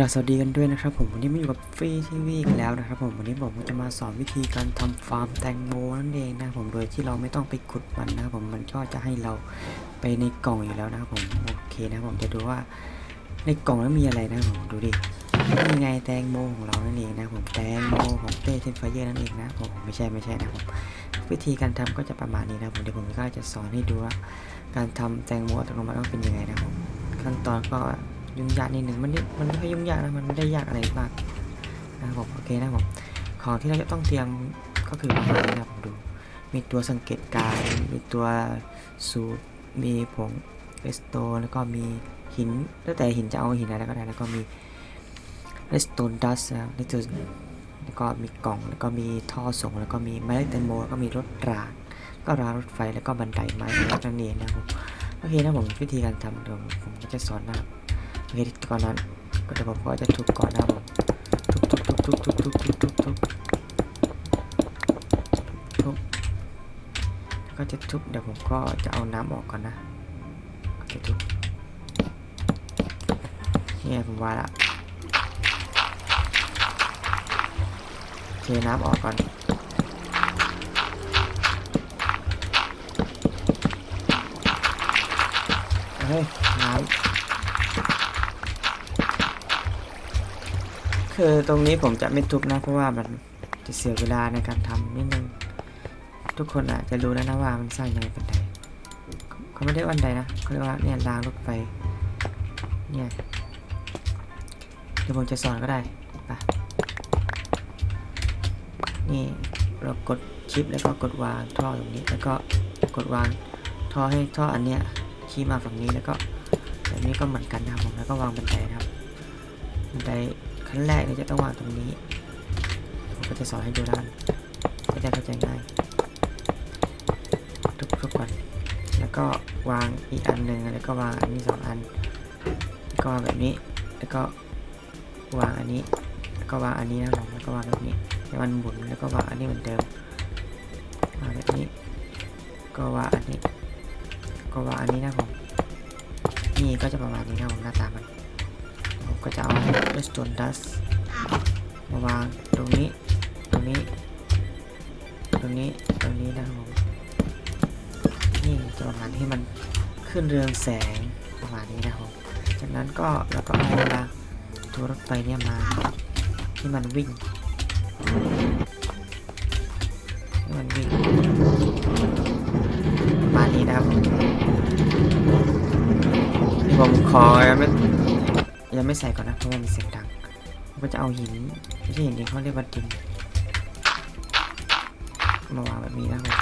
รับสวัสดีกันด้วยนะครับผมวันนี้มาอยู่กับฟรีทีวีกันแล้วนะครับผมวันนี้ผมจะมาสอนวิธีการทำฟาร์มแตงโมนั่นเองนะผมโดยที่เราไม่ต้องไปขุดมันนะครับผมมันก็จะให้เราไปในกล่องอยู่แล้วนะครับผมโอเคนะผมจะดูว่าในกล่องนั้นมีอะไรนะผมดูดินี่ไงแตงโมของเรานั่นเองนะผมแตงโมของเต้เทนไฟเยอร์นั่นเองนะผมไม่ใช่ไม่ใช่นะผมวิธีการทำก็จะประมาณนี้นะผมเดี๋ยวผมก็จะสอนให้ดูว่าการทำแตงโมอัตโนมัติต้องเป็นยังไงนะครับผมขั้นตอนก็ ยุ่งยากนิดหนึ่งมันม่มันไม่ค่อยยุ่งยากนะมันไม่ได้ยากอะไรมากนะครับผมโอเคนะครับผมของที่เราจะต้องเตรียมก็คือประมาณนี้นะครับดูมีตัวสังเกตการมีตัวสูตรมีผงเรสโตแล้วก็มีหินแล้วแต่หินจะเอาหินอะไรก็ได้แล้วก็มีเรสโตนดัสนะครับนี่คือแล้วก็มีกล่องแล้วก็มีท่อส่ง แล้วก็มีไม้แตงโมแล้วก็มีรถรางก็รางรถไฟแล้วก็บันไดไม้นั่นเองนะครับผมโอเคนะผมวิธีการทำเดี๋ยวผมก็จะสอนนะครับ โอเคก่อนนั้นก็เดี๋ยวผมก็จะทุบก่อนนะครับผมทุบทุบทุบทุบทุบทุบทุบทุบทุบทุบแล้วก็จะทุบเดี๋ยวผมก็จะเอาน้ำออกก่อนนะก็จะทุบนี่ผมว่าละเทน้ำออกก่อนเฮ้ยน้ำ คือตรงนี้ผมจะไม่ทุบนะ เพราะว่ามันจะเสียเวลาในการทำนิดนึง ทุกคนอาจจะรู้แล้วนะว่ามันสร้างยังไงบันไดเขาไม่ได้บันไดนะเขาเรียกว่าเนี่ยรางรถไฟเนี่ยเดี๋ยวผมจะสอนก็ได้ไปนี่เรากดชิปแล้วก็กดวางท่อตรงนี้แล้วก็กดวางท่อให้ท่ออันเนี้ยชี้มาฝั่งนี้แล้วก็แบบนี้ก็เหมือนกันนะครับผมแล้วก็วางบันไดนะครับบันได ขั้นแรกเนี่ยจะต้องวางตรงนี้ ผมก็จะสอนให้ดูด้านก็จะเข้าใจง่าย ทุกๆก่อนแล้วก็วางอีกอันหนึ่งแล้วก็วางอันนี้สองอันแล้วก็วางแบบนี้ แล้วก็วางอันนี้แล้วก็วางอันนี้นะครับผมแล้วก็วางแบบนี้ให้มันหมุนแล้วก็วางอันนี้เหมือนเดิมวางแบบนี้ ก็วางอันนี้ ก็วางอันนี้นะผมนี่ก็จะประมาณนี้นะผมหน้าตามัน ก็จะเอา redstone dust มาวางตรงนี้ ตรงนี้ ตรงนี้ ตรงนี้นะครับผม นี่จะประมาณที่มันขึ้นเรืองแสงประมาณนี้นะครับ จากนั้นก็เราก็เอาเวลาตัวรถไฟเนี่ยมาให้มันวิ่งให้มันวิ่งประมาณนี้นะครับนี่ผมขอยังไม่ ยังไม่ใส่ก่อนนะเพราะว่ามันเสียงดังผมก็จะเอาหินไม่ใช่หินดิเขาเรียกว่าดินมาวางแบบนี้นะครับ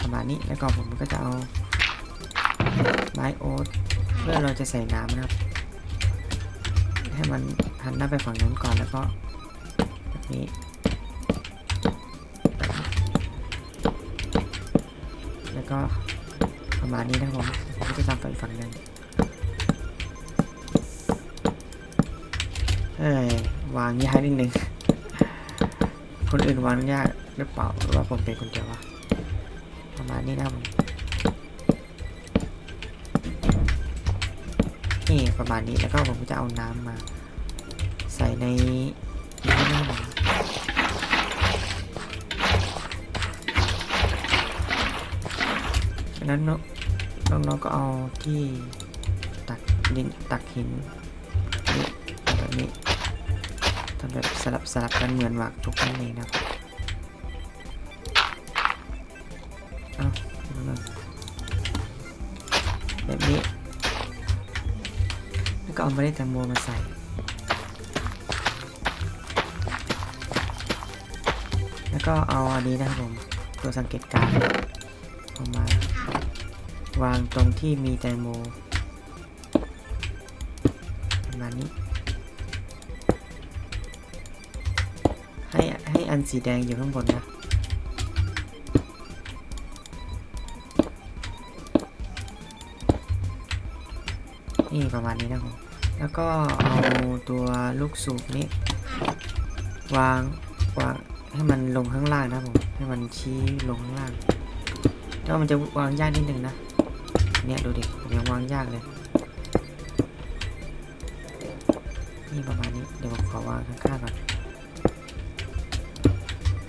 ประมาณนี้แล้วก็ผมก็จะเอาไม้โอ๊ตเพื่อเราจะใส่น้ำนะครับ ให้มันหันหน้าไปฝั่งนู้นก่อนแล้วก็แบบนี้แล้วก็ ประมาณนี้นะครับผมผมจะทำไปอีกฝั่งหนึ่งเอ้ยวางยากนิดนึงคนอื่นวางยากหรือเปล่าหรือว่าผมเป็นคนเดียววะประมาณนี้นะครับผมนี่ประมาณนี้แล้วก็ผมจะเอาน้ำมา ใส่ในนี้นะผม นั้นน้องน้องๆก็เอาที่ตักดินตักหินนี่แบบนี้ทำแบบสลับสลับกันเหมือนหมากทุกนั่นเองนะครับเอาแบบนี้ แล้วก็เอาเมล็ดแตงโมมาใส่แล้วก็เอาอันนี้นะครับผมตัวสังเกตการณ์ เอามาวางตรงที่มีแตงโมประมาณนี้ ให้ให้อันสีแดงอยู่ข้างบนนะนี่ประมาณนี้นะผมแล้วก็เอาตัวลูกสูบนี้ วางวางให้มันลงข้างล่างนะผม ให้มันชี้ลงข้างล่าง แล้วมันจะวางยากนิดนึงนะ เนี่ยดูดิผมยังวางยากเลย นี่ประมาณนี้ เดี๋ยวผมขอวางข้างๆก่อน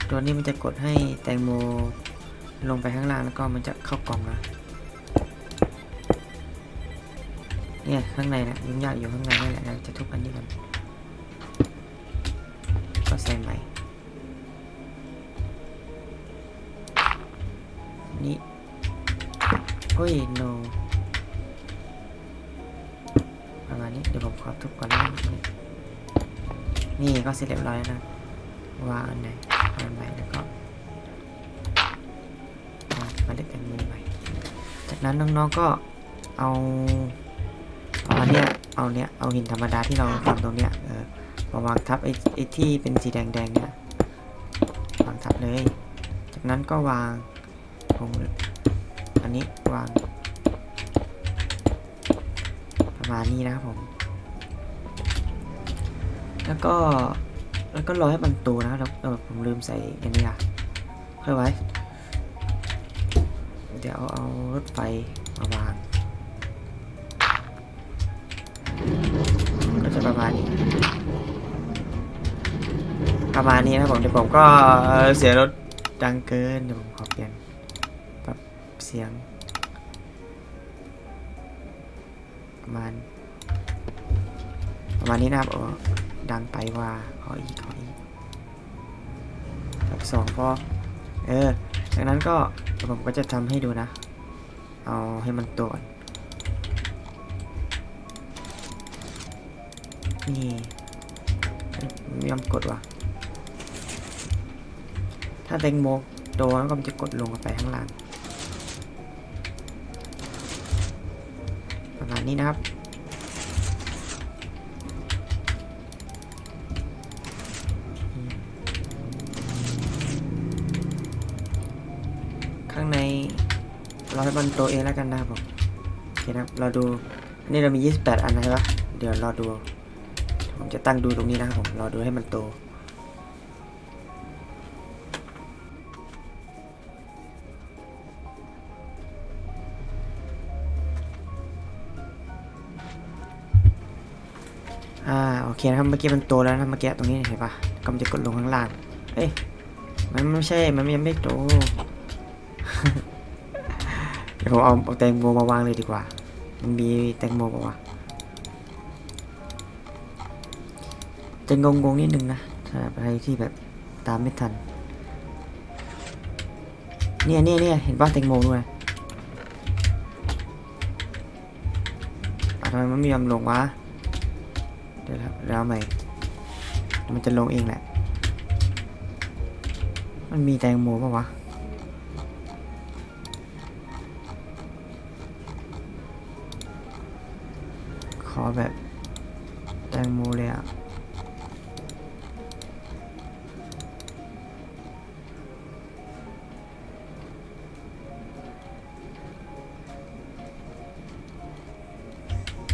ตัวนี้มันจะกดให้แตงโมลงไปข้างล่างแล้วก็มันจะเข้ากล่องนะเนี่ยข้างในนะยุ่งยากอยู่ข้างในนั่นแหละเราจะทุบอันนี้ก่อน เฮ้ย no ประมาณนี้เดี๋ยวผมขอทุบก่อนนะนี่นี่ก็เสร็จเรียบร้อยนะวางอันไหนวางอันใหม่แล้วก็มาเด็ดแตงโมใหม่จากนั้นน้องๆก็เอาเอาอันเนี้ยเอาเนี้ยเอาหินธรรมดาที่เราทำตรงเนี้ยเออมาวางทับไอ้ไอ้ที่เป็นสีแดงๆเนี่ยวางทับเลย จากนั้นก็วางตรง นี้วาง ประมาณนี้นะครับผม แล้วก็แล้วก็รอให้มันโตนะแล้วเออผมลืมใส่อันนี้อะค่อยไว้ เดี๋ยวเอารถไฟมาวางก็จะประมาณนี้ประมาณนี้นะผมเดี๋ยวผมก็เสียรถดังเกินเดี๋ยวผมขอเปลี่ยน เสียง ประมาณ ประมาณนี้นะครับโอ้ดังไปว่าขออีกขออีกแบบสองพอเออจากนั้นก็ผมก็จะทำให้ดูนะ เอาให้มันโตก่อนนี่ไม่ยอมกดว่ะ ถ้าแตงโมโตแล้วก็มันจะกดลงไปข้างล่าง นี้นะครับ ข้างในเราให้มันโตเองแล้วกันนะครับผมโอเคนะครับ เราดูนี่เรามี 28 อันนะใช่ปะเดี๋ยวรอดู ผมจะตั้งดูตรงนี้นะครับผม รอดูให้มันโต อ่าโอเคนะครับเมื่อกี้มันโตแล้วนะเมื่อกี้ตรงนี้เห็นปะก็มันจะกดลงข้างล่างเอ้ยมันไม่ใช่มันยังไม่โตเดี๋ยวผมเอาเอาแตงโมมาวางเลยดีกว่า มันมีแตงโมบอกว่าวะจะงงๆนิดนึงนะสำหรับใครที่แบบตามไม่ทัน เนี่ยเนี่ยเนี่ยเห็นป่ะแตงโมด้วยทำไมมันไม่ยอมลงวะ เดี๋ยวครับแล้วใหม่ มันจะลงเองแหละ มันมีแตงโมป่ะวะ ขอแบบแตงโมเลยอะ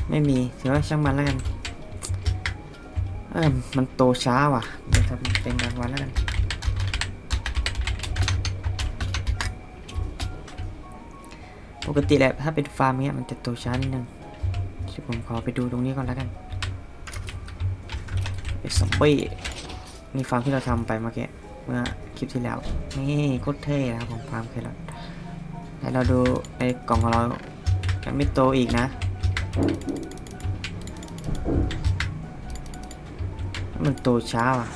ไม่มีถือว่าช่างมันแล้วกัน เออมันโตช้าว่ะเดี๋ยวทำเป็นกลางวันแล้วกันปกติแหละถ้าเป็นฟาร์มเงี้ยมันจะโตช้านิดนึงเดี๋ยวผมขอไปดูตรงนี้ก่อนแล้วกันเป็นซอมบี้นี่ฟาร์มที่เราทำไปเมื่อกี้เมื่อคลิปที่แล้วนี่โคตรเท่นะครับผมฟาร์มเคยเราให้เราดูในกล่องของเรายังไม่โตอีกนะ มันโตช้าว่ะ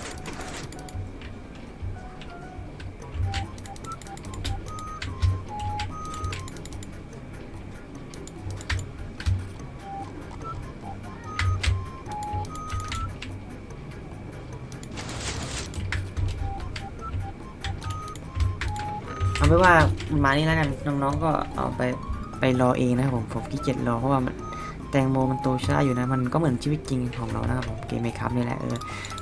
เอาไปว่ามานี้แล้วกันน้องๆก็เอาไปไปรอเองนะครับผมผมขี้เกียจรอเพราะว่ามัน แตงโมมันโตช้าอยู่นะ มันก็เหมือนชีวิตจริงของเรานะครับผมเกมเมครับนี่แหละเออ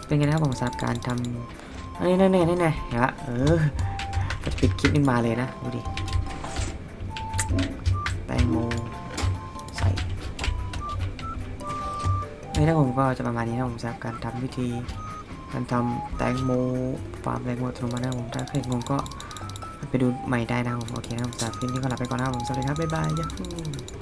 เป็นไงนะครับผมสำหรับการทำนี่นี่นี่นี่นี่เห็นปะเออจะปิดคลิปนี้มาเลยนะดูดิแตงโมใส่นี่นะผมก็จะประมาณนี้นะผมสำหรับการทำวิธีการทำแตงโมฟาร์มแตงโมอัตโนมัตินะผมถ้าใครงงก็ไปดูใหม่ได้นะผมโอเคนะครับสำหรับคลิปนี้ก็ลาไปก่อนนะครับผมสวัสดีครับบ๊ายบายยัฮู